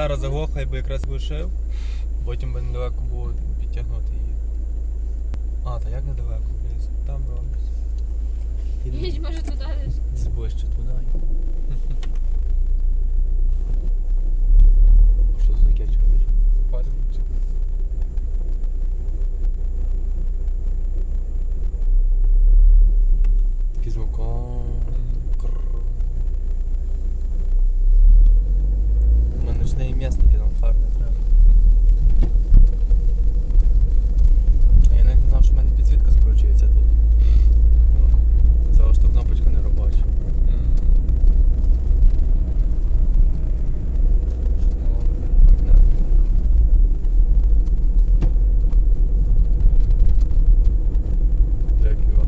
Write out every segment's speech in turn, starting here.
Зараз заглохла, би якраз вишив, потім би недалеко було підтягнути її. А, та як недалеко? Блін, Там робиться. Їдь, може, туди десь. Десь ближче туди. Що за таке, чуєш? Такий звук. о, крррр. У мене ночний м'ясники, там фар не треба. А я навіть не знав, що в мене підсвітка скручується тут. Казали, що кнопочка не робоча. Не. Дякую вам.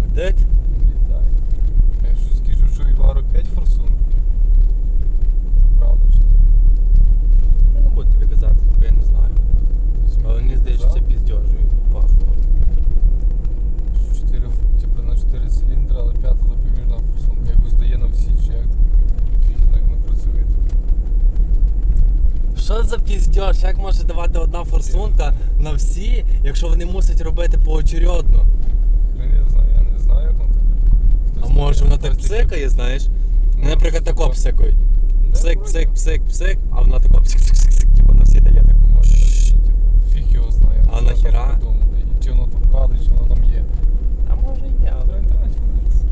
Ведеть? Вітаю. Я щось скажу, що Івару 5 форсунок. Це правда чи ні? Я не буду тобі казати, бо я не знаю. Але мені здається, що це піздьожею пахло. 4, типу на 4 циліндри, але п'ята допоміжна форсунка. Якось дає на всі, чи як фіг як не працює. Що за піздьош? Як може давати одна форсунка на всі, якщо вони мусять робити поочередно? Я не знаю, я не знаю, як воно. А може воно так псикає, знаєш? Ну, Наприклад, тако псикають. Псик, псик, псик, псик, а вона тако псик, псик, псик, псик, типу на всі дає так. Може, типу, фіг його знає. А і Чи воно там правда, чи воно там є. А може і є, В але. подивитися.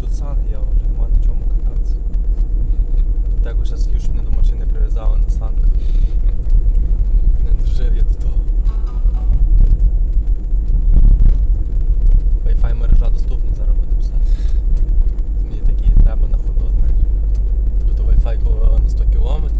Тут сани, я вже нема на чому кататися. Так уже щоб не до машини прив'язали на санках. Не дожив я до того. Wi-Fi мережа доступна, зараз буде писати. Мені такі треба на ходу, знаєш. Тобто Wi-Fi на 100 кілометрів,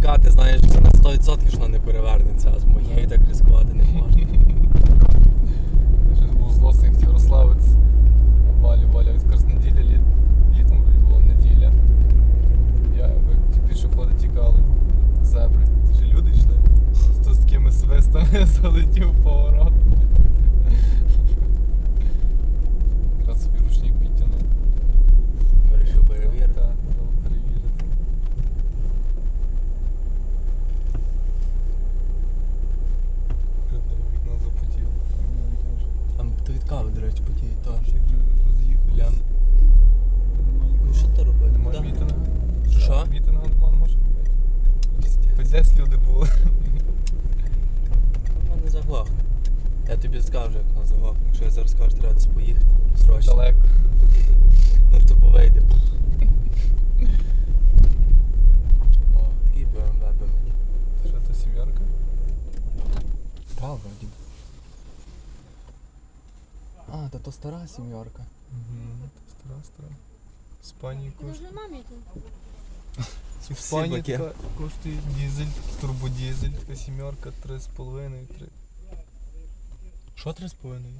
Тебе хоч не скати, знаєш, на 100% що не перевернеться, а з моєї так ризикувати не можна. Щось був злосний, хотів розслабитися. Валю, Валя, якраз неділя літ. Літом була неділя. Я як ті пішоходи тікали. Зебри. Це ж люди йшли. З такими свистами залетів поворот. Якраз собі ручник підтягнув. Вирішив перевірити. Так, треба перевірити. Вікно запотіло. Мені теж. Там ти теж. всі вже роз'їхалися. Лям. Ну що ти робити? Нема Да. мітинга? Що? Мітинга нема, не може робити. Хоч десь люди були. Вона не заглохне. Я тобі скажу, як вона заглохне. Якщо я зараз скажу, треба поїхати. Срочно. Далеко. Ну тупо вийде. О, такий BMW би мені. Що це сім'ярка? Так, вроді. А, та то стара сім'ярка. Угу. Стара, стара. Іспанії коштує. нема мітингу? В Іспанії Сіблаки. така коштує дизель, турбодизель, така сімерка, 3,5, 3. Що три з половиною?